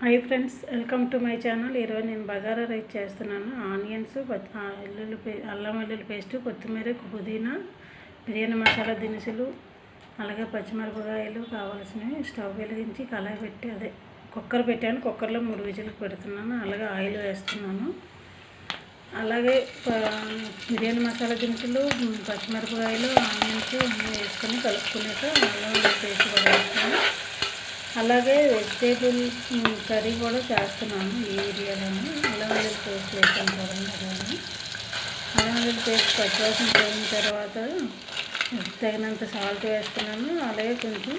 Hi friends welcome to my channel. ఈరోజు నేను bagara rice చేస్తున్నాను. ఆనియన్స్ వెల్లుల్లి పే అల్లం వెల్లుల్లి పేస్ట్ కొత్తిమీర పుదీనా బిర్యానీ మసాలా దినుసులు అలాగే పచ్చిమిరపకాయలు కావాల్సినవి స్టవ్ వెలిగించి కళాయి పెట్టి అదే కుక్కర్ పెట్టాను. కుక్కర్లో మూడు విజులు పెడుతున్నాను. అలాగే ఆయిల్ వేస్తున్నాను. అలాగే బిర్యానీ మసాలా దినుసులు పచ్చిమిరపకాయలు ఆనియన్స్ అన్నీ వేసుకొని కలుపుకున్నాక అల్లం పేస్ట్ కూడా అలాగే వెజిటేబుల్ కర్రీ కూడా చేస్తున్నాను ఈ ఏరియాలోనే. అల్లం పేస్ట్ వేసాను చూడండి అల్లం పేస్ట్ పచ్చివాసన పోయిన తర్వాత తగినంత సాల్ట్ వేస్తున్నాను. అలాగే కొంచెం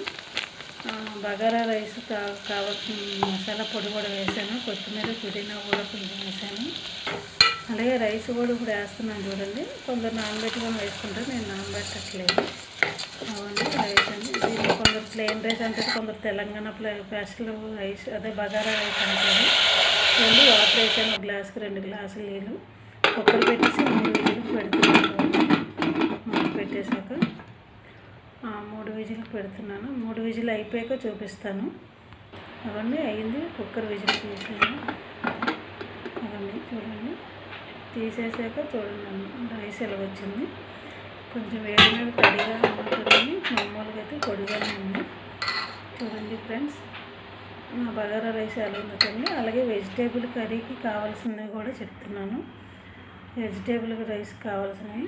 బగారా రైస్ కావాల్సిన మసాలా పొడి కూడా వేసాను. కొత్తిమీర పుదీనా కూడా కొంచెం వేసాను. అలాగే రైస్ కూడా ఇప్పుడు వేస్తున్నాను చూడండి. కొందరు నానబెట్టుకొని వేసుకుంటారు. నేను నానబెట్టట్లేదు అవన్నీ రైస్ అని కొందరు ప్లెయిన్ రైస్ అంటారు కొందరు తెలంగాణ ప్లే స్పెషల్ రైస్ అదే బగారా రైస్ అంటారు రెండు వాటర్ వేసాను ఒక గ్లాస్కి రెండు గ్లాసులు నీళ్ళు. కుక్కర్ పెట్టేసి మూడు విజిల్కి పెడుతున్నాను. మూడు పెట్టేశాక మూడు విజిల్కి పెడుతున్నాను. మూడు విజిల్ అయిపోయాక చూపిస్తాను. అవన్నీ అయింది. కుక్కర్ విజిల్ తీసాను. అవన్నీ చూడండి. తీసేసాక చూడండి రైస్ ఎలా వచ్చింది. కొంచెం వేడి మీద తడిగా ఉంటుందని మామూలుగా అయితే పొడిగానే ఉంది చూడండి ఫ్రెండ్స్ నా బగారా రైస్ ఎలా ఉందో అలాగే వెజిటేబుల్ కర్రీకి కావాల్సినవి కూడా చెప్తున్నాను. వెజిటేబుల్ రైస్ కావాల్సినవి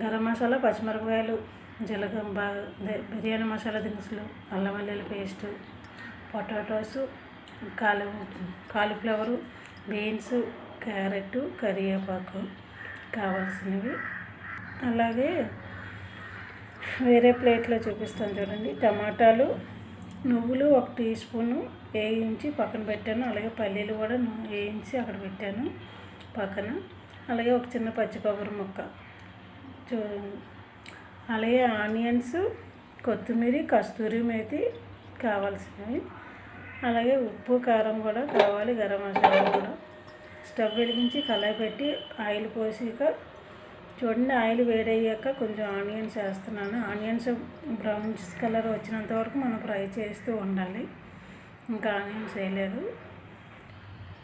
గరం మసాలా పచ్చిమిరపకాయలు జీలకర్ర బిర్యానీ మసాలా దినుసులు అల్లం వెల్లుల్లి పేస్టు పొటాటోస్ కాలి కాలీఫ్లవరు బీన్స్ క్యారెట్ కరివేపాకు కావాల్సినవి. అలాగే వేరే ప్లేట్లో చూపిస్తాను చూడండి. టమాటాలు నువ్వులు ఒక టీ స్పూను వేయించి పక్కన పెట్టాను. అలాగే పల్లీలు కూడా వేయించి అక్కడ పెట్టాను పక్కన. అలాగే ఒక చిన్న పచ్చి కొబ్బరి ముక్క. చూడండి అలాగే ఆనియన్స్ కొత్తిమీర కస్తూరి మేతి కావాల్సినవి. అలాగే ఉప్పు కారం కూడా కావాలి గరం మసాలా కూడా. స్టవ్ వెలిగించి కళాయి పెట్టి ఆయిల్ పోసాక చూడండి ఆయిల్ వేడయ్యాక కొంచెం ఆనియన్స్ వేస్తున్నాను. ఆనియన్స్ బ్రౌన్స్ కలర్ వచ్చినంత వరకు మనం ఫ్రై చేస్తూ ఉండాలి. ఇంకా ఆనియన్స్ వేయలేదు.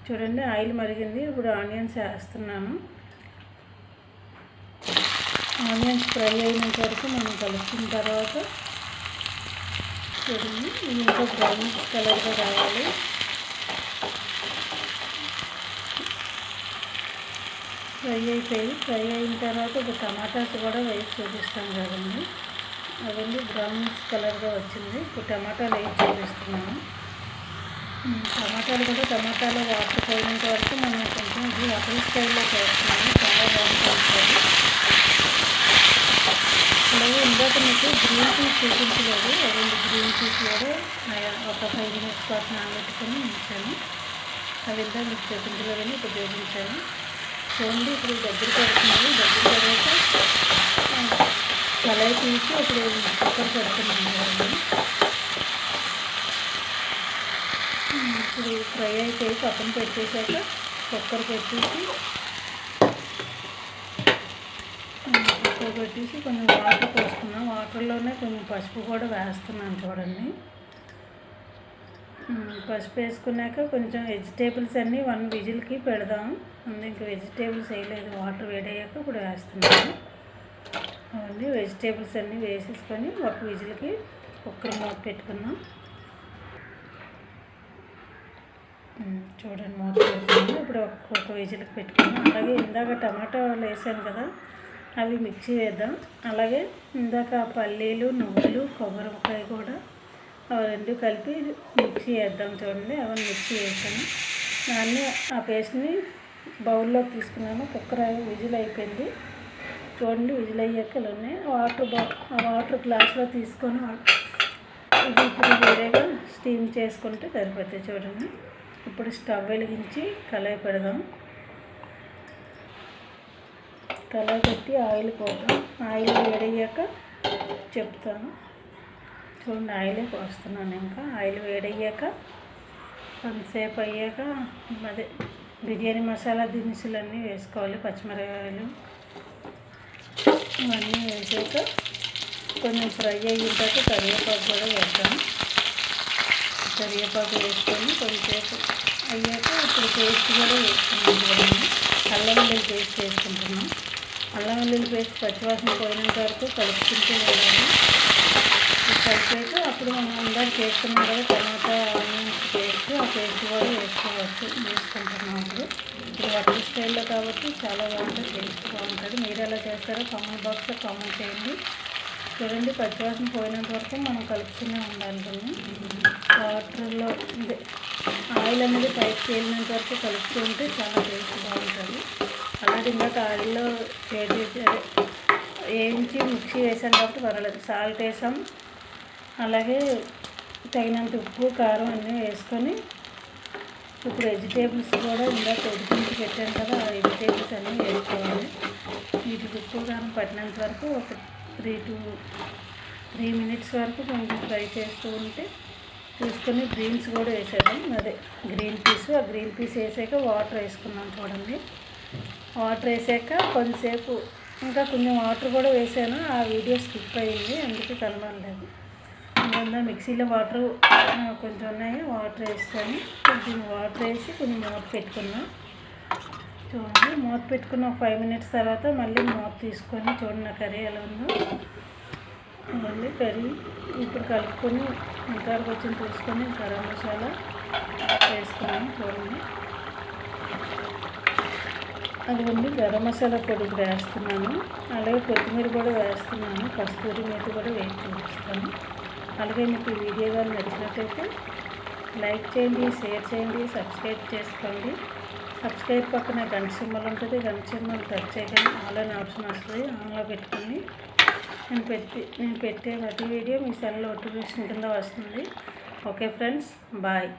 చూడండి ఆయిల్ మరిగింది. ఇప్పుడు ఆనియన్స్ వేస్తున్నాను. ఆనియన్స్ ఫ్రై అయినంత వరకు మనం కలుపుకున్న తర్వాత చూడండి ఇంకా బ్రౌన్స్ కలర్గా రావాలి. ఫ్రై అయిపోయి ఫ్రై అయిన తర్వాత ఇప్పుడు టమాటాస్ కూడా వేసి చూపిస్తాం కదండి. అవన్నీ బ్రౌన్స్ కలర్గా వచ్చింది. ఇప్పుడు టమాటాలు వేసి చూపిస్తున్నాము? టమాటాలు కూడా టమాటాలో వాటర్ పోయినంత వరకు మనం కొంచెం ఇది అసలు స్టైల్లో చేస్తున్నాము. చాలా బాగుంటుంది. అలాగే ఇందాక మీకు గ్రీన్ పీస్ చూపించలేదు. రెండు గ్రీన్ పీస్ కూడా ఒక ఫైవ్ మినిట్స్ పాటు నానబెట్టుకొని ఉంచాను. అవి ఇందాక మీకు చూపించలేదని ఇప్పుడు చూపించాను చూడండి ఇప్పుడు దగ్గర పెడుతున్నాను. దగ్గర తర్వాత కళాయి తీసి ఇప్పుడు కుక్కర్ పెడుతున్నాను ఇప్పుడు ఫ్రై అయితే పక్కన పెట్టేశాక కుక్కర్ పెట్టేసి కుక్కర్ పెట్టేసి కొంచెం వాటర్ పోసుకున్నాం వాటర్లోనే కొంచెం పసుపు కూడా వేస్తున్నాను చూడండి. పసుపు వేసుకున్నాక కొంచెం వెజిటేబుల్స్ అన్నీ వన్ విజిల్కి పెడదాం. ముందు ఇంకా వెజిటేబుల్స్ వేయలేదు వాటర్ వేడయ్యాక ఇప్పుడు వేస్తున్నాను. అవన్నీ వెజిటేబుల్స్ అన్నీ వేసేసుకొని ఒక విజిల్కి కుక్కర్ మూత పెట్టుకుందాం. చూడండి మూత పెట్టుకున్నాను ఇప్పుడు ఒక్కొక్క విజిల్కి పెట్టుకున్నాం అలాగే ఇందాక టమాటాలు వేసాను కదా అవి మిక్సీ వేద్దాం. అలాగే ఇందాక పల్లీలు నువ్వులు కొబ్బరికాయ కూడా అవి రెండు కలిపి మిక్సీ వేద్దాం చూడండి. అవన్నీ మిక్సీ వేసాను. దాన్ని ఆ పేస్ట్ని బౌల్లోకి తీసుకున్నాను. కుక్కర్ విజిల్ అయిపోయింది. చూడండి విజిల్ అయ్యాక ఉన్నాయి. వాటర్ బా ఆ వాటర్ గ్లాస్లో తీసుకొని ఇది ఇప్పుడు వేరేగా స్టీమ్ చేసుకుంటే సరిపోతాయి చూడండి. ఇప్పుడు స్టవ్ వెలిగించి కళాయి పెడదాం. కళాయి పెట్టి ఆయిల్ పోదాం ఆయిల్ వేడయ్యాక చెప్తాను. చూడండి ఆయిల్ పోస్తున్నాను ఇంకా. ఆయిల్ వేడయ్యాక కొంతసేపు అయ్యాక అదే బిర్యానీ మసాలా దినుసులన్నీ వేసుకోవాలి పచ్చిమిరకాయలు ఇవన్నీ వేసాక కొంచెం ఫ్రై అయ్యాక కరివేపాకు కూడా వేద్దాం. కరివేపాకు వేసుకొని కొంచెంసేపు పేస్ట్ కూడా వేసుకున్నాం అల్లం వెల్లుల్లి పేస్ట్ వేసుకుంటున్నాం. అల్లం వెల్లుల్లి పేస్ట్ పచ్చివాసన పోయినంత వరకు కలుపుకుంటూ వెళ్ళాలి కలిపాక అప్పుడు మనం అందరూ చేస్తున్నాం కదా టమాటా ఆనియన్స్ పేస్ట్ ఆ పేస్ట్ కూడా వేసుకోవచ్చు వేసుకుంటున్నాం అప్పుడు. ఇప్పుడు వర్క్ స్టైల్లో కాబట్టి చాలా బాగుంటుంది టేస్ట్ బాగుంటుంది. మీరు ఎలా చేస్తారో కామెంట్ బాక్స్లో కామెంట్ చేయండి. చూడండి పచ్చివాసన పోయినంత వరకు మనం కలుపుతూనే ఉండాలి కొన్ని వాటర్లో ఇదే ఆయిల్ అనేది పైకి తేలినంత వరకు కలుపుతూ ఉంటే చాలా టేస్ట్ బాగుంటుంది. అలాగే ఇందాక ఆయిల్లో వేడి చేసి వేయించి మిక్సీ వేసాం కాబట్టి పర్వాలేదు. సాల్ట్ వేసాం. అలాగే తగినంత ఉప్పు కారం అన్నీ వేసుకొని ఇప్పుడు వెజిటేబుల్స్ కూడా ఇంకా ఉడికించి పెట్టాను కదా ఆ వెజిటేబుల్స్ అన్నీ వేసుకోవాలి. వీటికి ఉప్పు కారం పట్టినంత వరకు ఒక త్రీ టు త్రీ మినిట్స్ వరకు కొంచెం ఫ్రై చేస్తూ ఉంటే చూసుకొని గ్రీన్స్ కూడా వేసాను అదే గ్రీన్ పీస్ ఆ గ్రీన్ పీస్ వేసాక వాటర్ వేసుకున్నాం చూడండి. వాటర్ వేసాక కొంతసేపు ఇంకా కొంచెం వాటర్ కూడా వేసాను. ఆ వీడియో స్కిప్ అయింది అందుకే కనబడలేదు. అందువల్ల మిక్సీలో వాటర్ కొంచెం ఉన్నాయి. వాటర్ వేసుకొని కొంచెం వాటర్ వేసి కొంచెం మూత పెట్టుకున్నాం. చూడండి మూత పెట్టుకున్న ఒక ఫైవ్ మినిట్స్ తర్వాత మళ్ళీ మూత తీసుకొని చూడండి నా కర్రీ ఎలా ఉందో. మళ్ళీ కర్రీ ఇప్పుడు కలుపుకొని ఇంకా కొంచెం తీసుకొని గరం మసాలా వేసుకున్నాం చూడండి. అది ఉండి గరం మసాలా పొడి వేస్తున్నాను. అలాగే కొత్తిమీర కూడా వేస్తున్నాను. కస్తూరి మీద కూడా వేసి చూపిస్తాను. అలాగే మీకు ఈ వీడియో కానీ నచ్చినట్టయితే లైక్ చేయండి షేర్ చేయండి సబ్స్క్రైబ్ చేసుకోండి. సబ్స్క్రైబ్ పక్కన గంట సింబల్ ఉంటుంది. గంట సింబల్ టచ్ చేయగానే ఆన్లైన్ ఆప్షన్ వస్తుంది. ఆన్లో పెట్టుకొని నేను పెట్టి నేను పెట్టే ప్రతి వీడియో మీ సెల్ నోటిఫికేషన్ కింద వస్తుంది. Okay friends bye.